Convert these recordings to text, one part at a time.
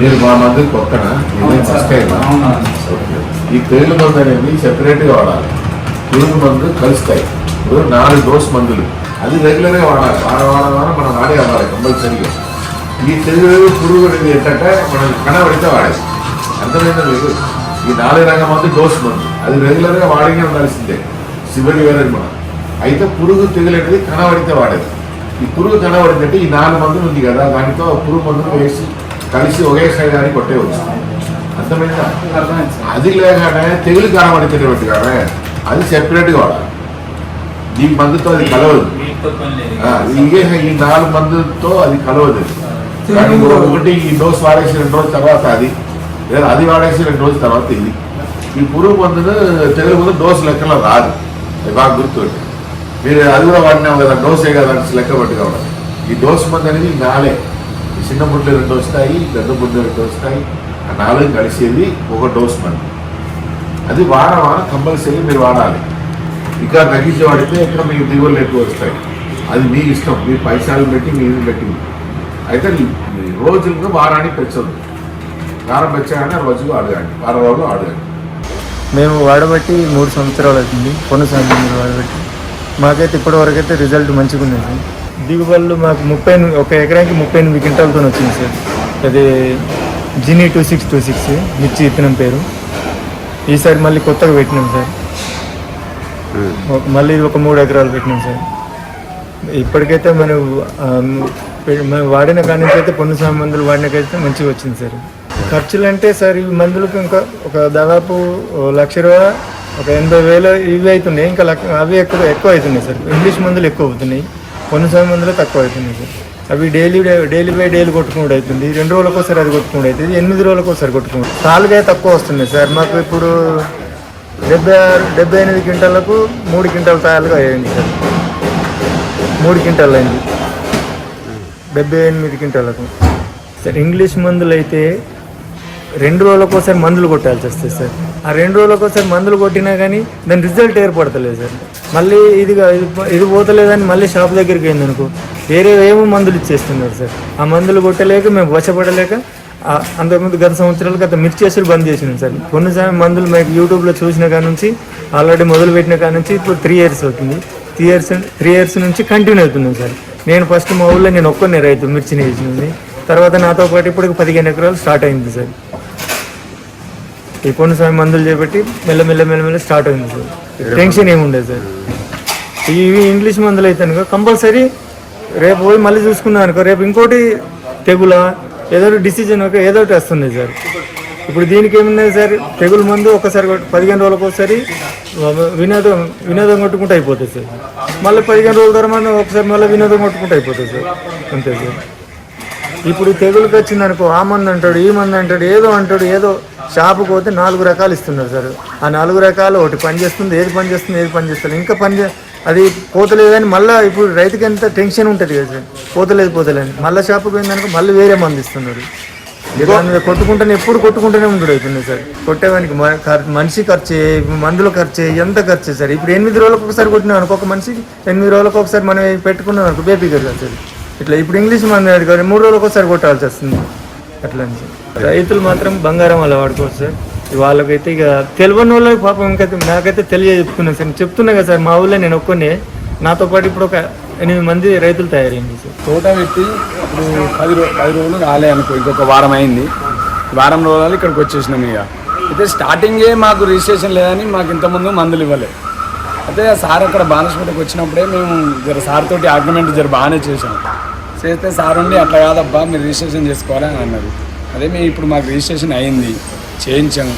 మీరు మా మంది కొత్తనా ఈ తెగులు మందు అనేది సెపరేట్గా వాడాలి. పురుగు మందు కలుస్తాయి. ఇప్పుడు నాలుగు డోస్ మందులు. అది రెగ్యులర్గా వాడాలి. వారం వారం వారం మనం వాడే అవ్వాలి కంపల్సరీగా. ఈ తెగులు పురుగు అనేది ఏంటంటే మనం కనబడితే వాడేది. అర్థమైందా మీకు? ఈ నాలుగు రకాల మందు డోస్ మందు. అది రెగ్యులర్గా వాడినే ఉండాల్సిందే. సివిల్ వేరేది మనం. అయితే పురుగు తెగులు అనేది కనబడితే వాడేది. ఈ పురుగు కనబడిందంటే ఈ నాలుగు మందులు ఉంది కదా దానితో పురుగు మందులు వేసి కలిసి ఒకేసారి అని కొట్టేవచ్చు అర్థమైందా? అది లేకనే తెగులు కనబడుతున్నట్టు కానీ అది సెపరేట్గా వాడాలి. ఈ మందుతో అది కలవదు. ఇదే ఈ నాలుగు మందులతో అది కలవదు. కానీ ఒకటి ఈ డోస్ వాడేసి రెండు రోజుల తర్వాత అది లేదా అది వాడేసి రెండు రోజుల తర్వాత ఇది. ఈ పురుగు మందును తెగులు మందు డోస్ లెక్కలో రాదు. అది బాగా గుర్తుపెట్టి మీరు అది కూడా వాడినాం కదా డోసే కదా లెక్క పెట్టుకోవడం ఈ డోస్ మందు అనేది నాలే. చిన్న బుడ్లు రెండు వస్తాయి పెద్ద బుడ్లు రెండు వస్తాయి. ఆ నాలుగు కలిసేది ఒక డోస్ మందు అది వారం వారం కంపల్సరీ మీరు వాడాలి. ఇంకా తగ్గించి వాడితే ఇక్కడ మీకు దిగువలు ఎక్కువ వస్తాయి. అది మీ ఇష్టం మీ పైసలు పెట్టి మీరు పెట్టి అయితే రోజులుగా రోజులకు వారానికి పెంచదు. వారం పెంచగానే రోజు అడగండి వారం రోజులు అడగండి మేము వాడబట్టి మూడు సంవత్సరాలు అవుతుంది కొన్ని సంవత్సరాలు వాడబట్టి. మాకైతే ఇప్పటివరకు అయితే రిజల్ట్ మంచిగా ఉంది దిగుబడులు మాకు ముప్పై ఒక ఎకరానికి ముప్పై ఎనిమిది క్వింటాలతో వచ్చింది సార్. అది Jini two six two six మిర్చి విత్తనం పేరు. ఈసారి మళ్ళీ కొత్తగా పెట్టినాం సార్. మళ్ళీ ఒక మూడు ఎకరాలు పెట్టినాం సార్. ఇప్పటికైతే మనం మనం వాడిన కాడి నుంచి అయితే పొన్ను మందులు వాడినకైతే మంచిగా వచ్చింది సార్. ఖర్చులు అంటే సార్ ఈ మందులకు ఇంకా ఒక దాదాపు లక్ష రూపాయ ఒక ఎనభై వేలు ఇవి అవుతున్నాయి. ఇంకా అవి ఎక్కువ ఎక్కువ అవుతున్నాయి సార్. ఇంగ్లీష్ మందులు ఎక్కువ అవుతున్నాయి. కొన్ని సమయంలో మందులు తక్కువ అవుతుంది సార్ అవి డైలీ డైలీ బై డైలీ కొట్టుకుంటూ అవుతుంది. రెండు రోజులకు ఒకసారి అది కొట్టుకుంటూ అవుతుంది. ఎనిమిది రోజులకు ఒకసారి కొట్టుకుంటుంది సాలుగా తక్కువ వస్తున్నాయి సార్. మాకు ఇప్పుడు డెబ్బై ఆరు డెబ్బై ఎనిమిది క్వింటాలకు మూడు క్వింటాల తాయాలుగా అయ్యింది సార్. మూడు క్వింటాలు అయింది. డెబ్బై ఎనిమిది క్వింటాలకు సార్ ఇంగ్లీష్ మందులు అయితే రెండు రోజులకు ఒకసారి మందులు కొట్టాల్సి వస్తుంది సార్. ఆ రెండు రోజులకు ఒకసారి మందులు కొట్టినా కానీ దాని రిజల్ట్ ఏర్పడతలేదు సార్. మళ్ళీ ఇది ఇది పోతలేదని మళ్ళీ షాప్ దగ్గరికి అయింది అనుకో. వేరే ఏమో మందులు ఇచ్చేస్తున్నారు సార్. ఆ మందులు కొట్టలేక మేము వశపడలేక అంతకుముందు గత సంవత్సరాలు గత మిర్చి చేసులు బంద్ చేసినాం సార్. కొన్నిసార్లు మందులు మీకు యూట్యూబ్లో చూసిన కాడ నుంచి ఆల్రెడీ మొదలు పెట్టిన కాడ నుంచి ఇప్పుడు త్రీ ఇయర్స్ అవుతుంది. త్రీ ఇయర్స్ త్రీ ఇయర్స్ నుంచి కంటిన్యూ అవుతున్నాం సార్. నేను ఫస్ట్ మా ఊళ్ళో నేను ఒక్కనే రైతు మిర్చిని వేసినది తర్వాత నాతో పాటు ఇప్పటికి పదిహేను ఎకరాలు స్టార్ట్ అయింది సార్. ఈ కొన్ని స్వామి మందులు చేపట్టి మెల్లమెల్ల మెల్లమెల్ల స్టార్ట్ అయింది సార్. టెన్షన్ ఏమి ఉండదు సార్. ఇవి ఇంగ్లీష్ మందులు అయితే అనుకో కంపల్సరీ రేపు పోయి మళ్ళీ చూసుకున్నాం అనుకో రేపు ఇంకోటి తెగుల ఏదో డిసిజన్ ఒక ఏదో ఒకటి వస్తుంది సార్. ఇప్పుడు దీనికి ఏమున్నాయి సార్? తెగులు మందు ఒకసారి పదిహేను రోజులకు ఒకసారి వినోదం వినోదం కొట్టుకుంటూ అయిపోతుంది సార్. మళ్ళీ పదిహేను రోజుల తర్వాత ఒకసారి మళ్ళీ వినోదం కొట్టుకుంటూ అయిపోతుంది సార్. అంతే సార్. ఇప్పుడు తెగులుకి వచ్చింది అనుకో ఆ మంది అంటాడు ఈ మంది అంటాడు ఏదో అంటాడు ఏదో షాపుకి పోతే నాలుగు రకాలు ఇస్తున్నారు సార్. ఆ నాలుగు రకాలు ఒకటి పని చేస్తుంది ఏది పని చేస్తుంది ఏది పని చేస్తుంది ఇంకా పని చే అది పోతలేదని మళ్ళీ ఇప్పుడు రైతుకి ఎంత టెన్షన్ ఉంటుంది కదా సార్. పోతలేదు పోతలేదు మళ్ళీ షాపుకి పోయిందనుకో మళ్ళీ వేరే మంది ఇస్తున్నారు. దాని మీద ఎప్పుడు కొట్టుకుంటూనే ఉంటాడు అవుతుంది సార్. కొట్టేవానికి మనిషి ఖర్చు మందులు ఖర్చు ఎంత ఖర్చు సార్. ఇప్పుడు ఎనిమిది రోజులకు ఒకసారి కొట్టినాం అనుకో ఒక మనిషికి ఎనిమిది రోజులకు ఒకసారి మనం పెట్టుకున్నాం అనుకో బేబీ కదా సార్. ఇట్లా ఇప్పుడు ఇంగ్లీష్ మంది కానీ మూడు రోజులకు ఒకసారి కొట్టాల్సి వస్తుంది. అట్లా అని సార్. రైతులు మాత్రం బంగారం అలా వాడుకోవచ్చు సార్. వాళ్ళకైతే ఇక తెలియని వాళ్ళకి పాపం ఇంకైతే నాకైతే తెలియ సార్. చెప్తున్నా కదా సార్ మా ఊళ్ళో నేను ఒక్కనే. నాతో పాటు ఇప్పుడు ఒక ఎనిమిది మంది రైతులు తయారైంది సార్. తోట పెట్టి ఇప్పుడు పది రో పది రోజులు రాలే అనుకో ఇంకొక వారం అయింది. వారం రోజులు ఇక్కడికి వచ్చేసినాం ఇక. అయితే స్టార్టింగే మాకు రిజిస్ట్రేషన్ లేదని మాకు ఇంతకుముందు మందులు ఇవ్వలే. అయితే సార్ అక్కడ బానస్పేటకి వచ్చినప్పుడే మేము జర సార్ తోటి ఆర్గ్యుమెంట్ జర బాగానే చేసాం చేస్తే సార్ ఉండి అట్లా కాదబ్బా మీరు రిజిస్ట్రేషన్ చేసుకోవాలని అన్నారు. అదే మేము ఇప్పుడు మాకు రిజిస్ట్రేషన్ అయింది చేయించాం.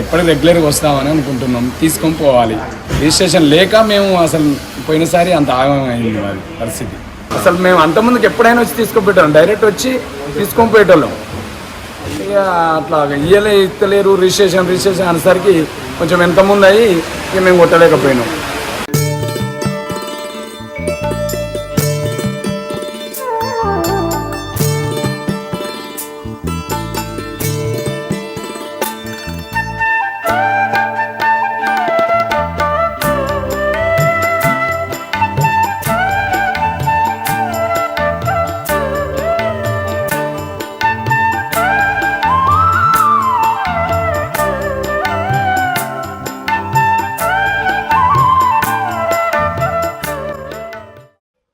ఎప్పుడు రెగ్యులర్గా వస్తామని అనుకుంటున్నాం. తీసుకొని పోవాలి. రిజిస్ట్రేషన్ లేక మేము అసలు పోయినసారి అంత ఆగమం అయింది మాది పరిస్థితి. అసలు మేము అంతకుముందుకు ఎప్పుడైనా వచ్చి తీసుకొని డైరెక్ట్ వచ్చి తీసుకొని పోయేటోళ్ళం. ఇక అట్లా ఇయ్యలే ఇస్తలేరు రిజిస్ట్రేషన్ రిజిస్ట్రేషన్ అనేసరికి కొంచెం ఎంత ముందు అయ్యి ఇక మేము కొట్టలేకపోయినాం.